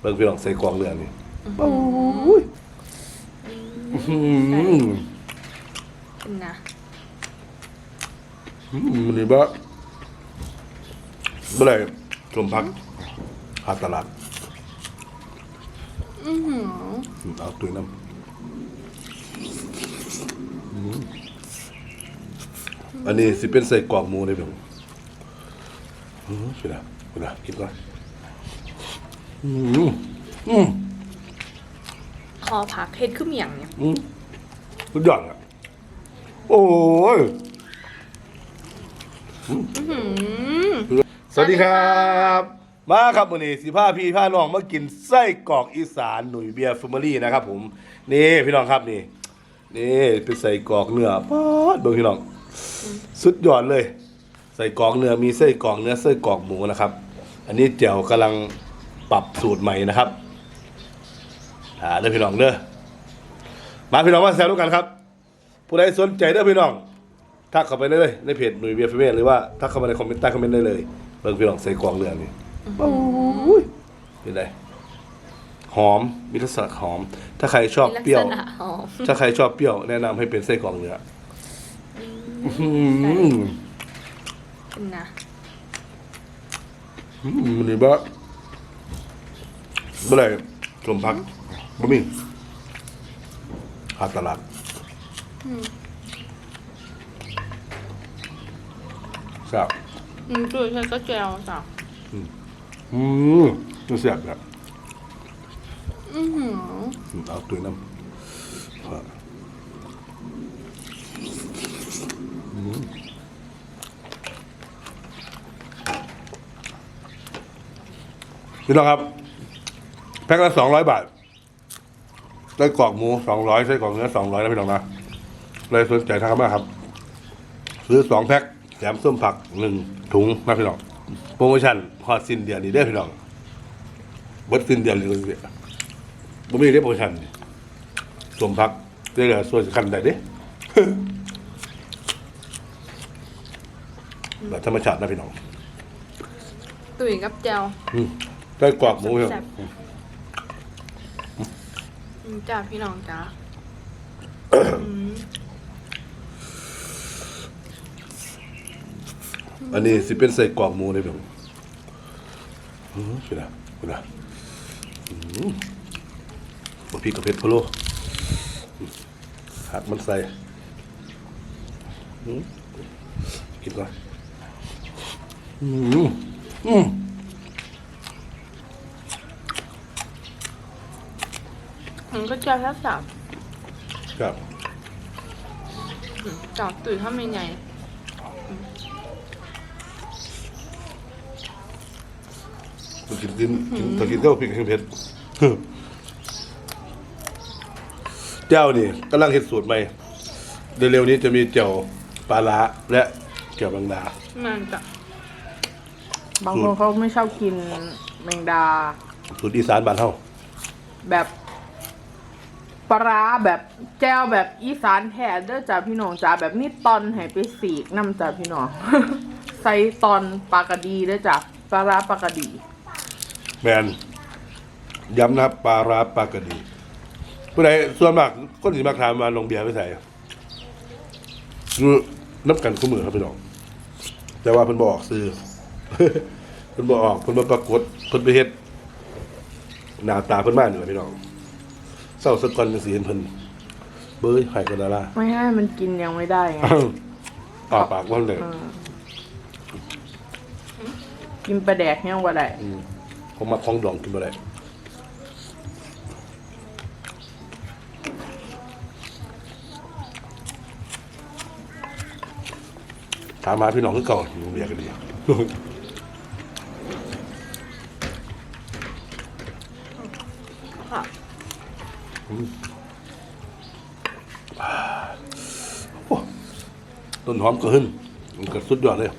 เบิ่งพี่น้องใส่กรอกเรือนี่โอ้ยอื้อหือเป็นนะอืมมันนี่บ่บ่ได้สมพักหาตลาดอือหืออืมเอาตุ้ยน้ำอืมอันนี้สิเป็นใส่กรอกหมูได้เพียงอืมพี่นะพี่นะกินก่อน อืมอืมคอผักเฮ็ดขึ้นอหย่างเนี่ยอืมสุดยอดอะโอ้ย อือหือ สวัสดีครับ มาครับวันนี้สิพาพี่พาน้องมากินไส้กรอกอีสานหนุ่ยเบียร์ฟอร์มารี่นะครับผม นี่พี่น้องครับนี่นี่เป็นใส่กรอกเนื้อป๊าดเบิ่งพี่น้องสุดยอดเลย ใส่กรอกเนื้อมีไส้กรอกเนื้อไส้กรอกหมูนะครับ อันนี้เจียวกำลัง ปรับสูตรใหม่นะครับอ่าเด้อพี่น้องเด้อมาพี่น้องมาแซวด้วยกันครับ ผู้ใดสนใจเด้อพี่น้องทักเข้าไปได้เลยในเพจหนุ่ยเบียร์เฟเมหรือว่าทักเข้ามาในคอมเมนต์ใต้คอมเมนต์ได้เลยเบิ่งพี่น้องใส่กรอกเนื้อนี่โอ้ยเป็นไงหอมมีรสชาติหอม ถ้าใครชอบเปรี้ยว มีลักษณะหอมถ้าใครชอบเปรี้ยวแนะนำให้เป็นไส้กรอกเนื้ออื้อหือเป็นนะ อืมมัน นี่บ่บ่ได้สมพักบ่มีหาตลาดครับอืมจุ้ยฉันก็แจวจ้ะอืมมันแซ่บครับอือหืออืมเอาตุ้ยน้ำครับอืมพี่น้องครับ แพ็คละสองร้อยบาทไส้กรอกหมูสองร้อยไส้กรอกเนื้อสองร้อยนะพี่น้องนะเลยสนใจทางมาครับ ซื้อสองแพ็คแถมส้มผักหนึ่งถุงนะพี่น้องโปรโมชั่นพอสิ้นเดือนนี้เด้อพี่น้องเบิดสิ้นเดือนเลยเสียบ่มีได้โปรโมชั่นนี่ส้มผักได้เหลือส่วนสำคัญได้เด้แบบธรรมชาตินะพี่น้องตุ๋ยกับแจวอืมไส้กรอกหมูพี่น้องแซ่บอืม จ้าพี่น้องจ้าอันนี้สิเป็นใส่กรอกหมูเลยพี่น้องอืมพี่นะพี่นะบะพริกกับเผ็ดพะโล้หักมันใส่กินก่อนอืมอืม มันก็แจวแซ่บสับครับจ้าตุ๋ยทำยังไงกินกินกินถ้ากินก็พริกกับเผ็ดเจ้านี่กำลังเห็ดสูตรใหม่เร็วๆนี้จะมีเจียวปลาร้าและเจียวบางดามันจ้ะบางคนเขาไม่ชอบกินแมงดาสูตรอีสานบ้านเฮาแบบ ปลาแบบแจ้วแบบอีสานแท้เด้อจ้าพี่น้องจ้าแบบนี้ตอนให้ไปสีกน้ำจ้าพี่น้อง ใส่ตอนปลากระดีเด้อจ้าปลาร้าปลากระดีแมนย้ำนะครับปลาร้าปลากระดีผู้ใดส่วนมากคนสิมักทานมาลงเบียร์ไปใส่คือน้ำกันคู่มือครับพี่น้อง แต่ว่าเพิ่นบอกซื้อเพิ่นบออกเพิ่นมาปรากฏเพิ่นไปเฮ็ดหน้าตาเพิ่นมานี่แหละพี่น้อง เศร้าสะก่อนจังสิเห็นเพิ่นเบ้ยไห้กันดาราไม่ให้มันกินยังไม่ได้ไงออกปากว่าเลยเออกินปลาแดกยังว่าได้ผมมาคล้องดองกินบ่ได้ถามมาพี่น้องคือเก่าอยู่เบียร์กันดี ค่ะ ต้นหอมก็ขึ้นมันก็สุดยอดเลย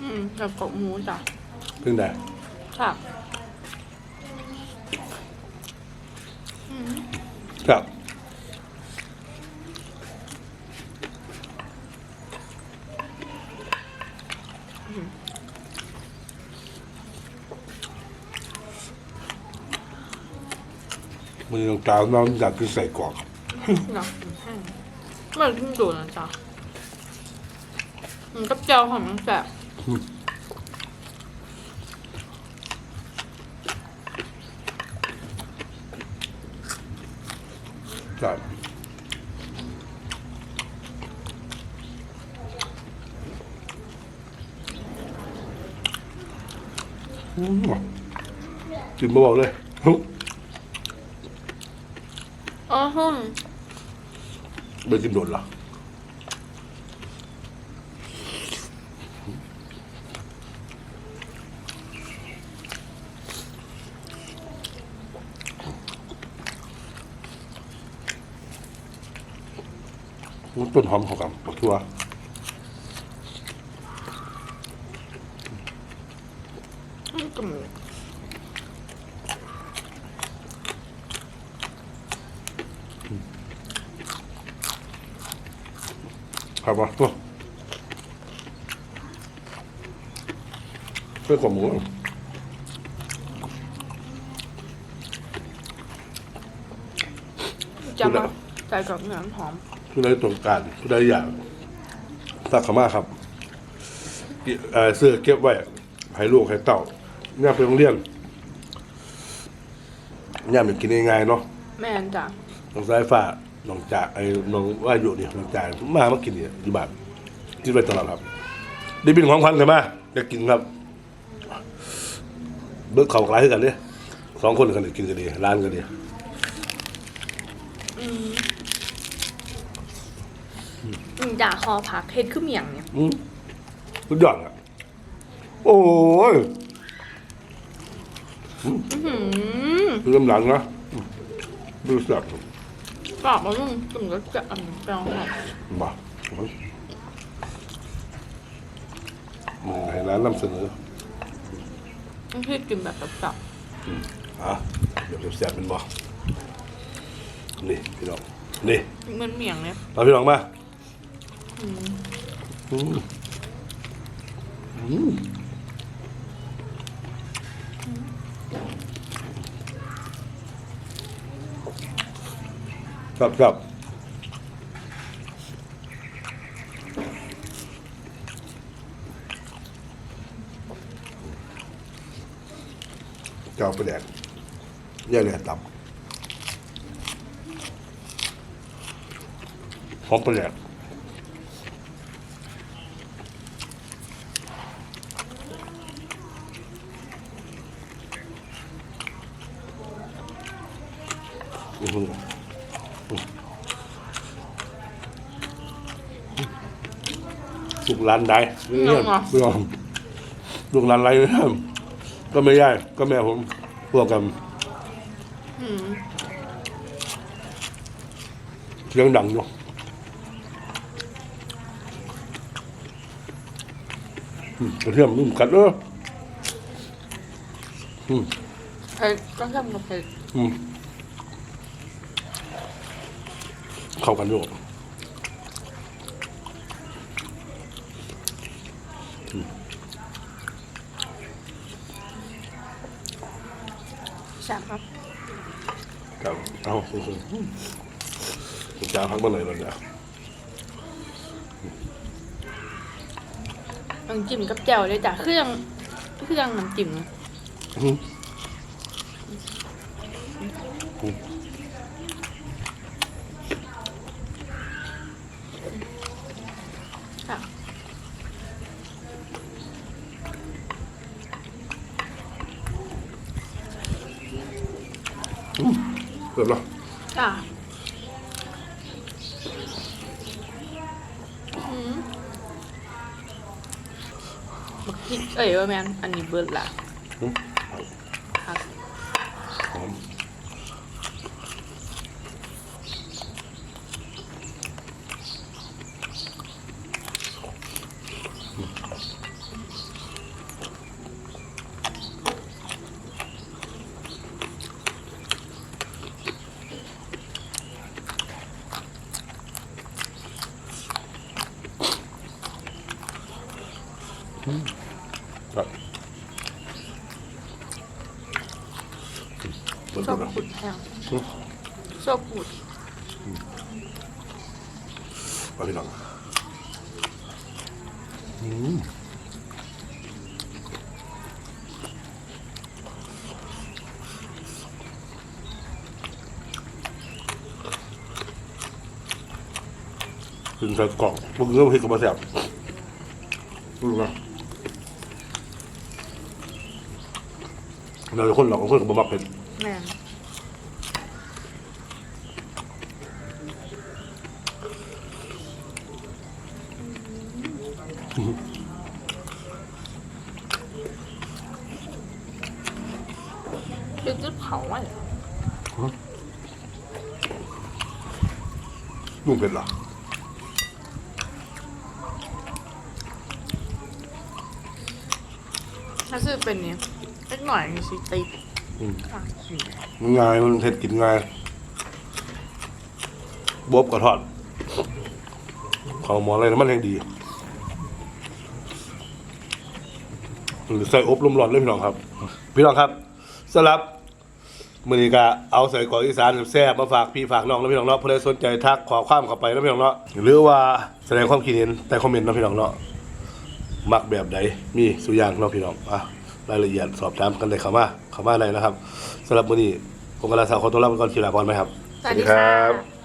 อืมกับกบหมูจ้ะเพิ่งได้ค่ะครับ มือตรงกลางน้องอยากกินใส่กรอกเนาะแห้งมันขึ้นดูนะจ๊ะมันกับเจียวหอมมันแสบครับอืมกินเบาๆเลย ฮึอ๋อหุ่นไม่กินโดนเหรอนต้นหอมของกับักทั่ว อืมกำลัง ครับว่าตัวเพื่อกว่าหมูจะมาใส่กับเนื้อหอม ผู้ใดตรงการผู้ใดอยากตักขมาครับเอ่อเสื้อเก็บไว้ให้ลูกให้เต่าเนี่ยไปโรงเรียนเนี่ยมันกินง่ายๆเนาะแม่นจ้ะน้องสายฟ้า น้องจ่าไอ้น้องว่าอยู่เนี่ยน้องจ่ามามากินเนี่ยอยู่บ้านกินไปตลอดครับได้บินของพันกันมาจะกินครับเบิกเขากลายกันเนี่ยสองคนกันเลยกินกันดีร้านกันดีอืมอืมจ้ะคอผักเฮ็ดขึ้นเมียงเนี่ยอืมสุดยอดอะโอ้ยอื้อหือดูลำหลังนะอืมดูสับ กรอบมันจุ่มก็จะอันเปรี้ยวหอมบ่มึงให้ร้านนำเสนอมันคือกินแบบจับอะเดี๋ยวแซ่บๆเป็นบ่นี่พี่น้องนี่ๆเหมันเมียงเนี่ยเอาพี่น้องมาอืม อืม อืมครับครับเจ้าไปแดกย่าแหล่ตับหอมไปแดกอื้อ หือลูกหลานใดเนี่ยพี่น้องลูกหลานไรเนี่ยก็ไม่ย่ายก็แม่ผมพวกกันอืมเสียงดังอยู่อืมกระเทียมนุ่มกัดเอออืมเผ็ดก็ทำกับเผ็ดอืมเข้ากันอยู่ แซ่บครับครับเอาคุณคุณจะพักเมื่อไหร่เราเนี่ยน้ำจิ้มกับแจ่วเลยจ้ะเครื่องเครื่องน้ำจิ้ม อืม เรียบร้อยจ้ะอืมบักพริกเอ้ยว่าแมนอันนี้เบิร์ดละอืมครับ หอมครับ เบิ่ งชอก่บอนนะขุดแห้งอืมชอบขุดมาพี่น้องอืมกินใส่กล่องพวกเนื้อพริกกับมะแซ่บรู้นะเราจะคนหลอกคนกับบะมักเผ็ดแนุ่มเผ็ดเหรอถ้าซื้อเป็นเนี้ยเล็กหน่อยมีสิติดอืมอะมันง่ายมันเผ็ดกินง่ายบวบกับทอดเขาวหมออะไรนะมันแรงดีหรือใส่อบลมร้อนเลยพี่น้องครับ พี่น้องครับสำหรับ มือนี้ก็เอาใส่กรอกอีสานแซ่บๆมาฝากพี่ฝากน้องแล้วพี่น้องเนาะผู้ใดสนใจทักขอความเข้าไปแล้วพี่น้องเนาะหรือว่าแสดงความคิดเห็นใต้คอมเมนต์เนาะพี่น้องเนาะมักแบบใดมีสุอย่างเนาะพี่น้องอะรายละเอียดสอบถามกันได้เข้ามาเข้ามาได้นะครับสำหรับมือนี้ผมกำลังสาวขอตัวลาไปก่อนทีละก่อนไหมครับ สวัสดีค่ะ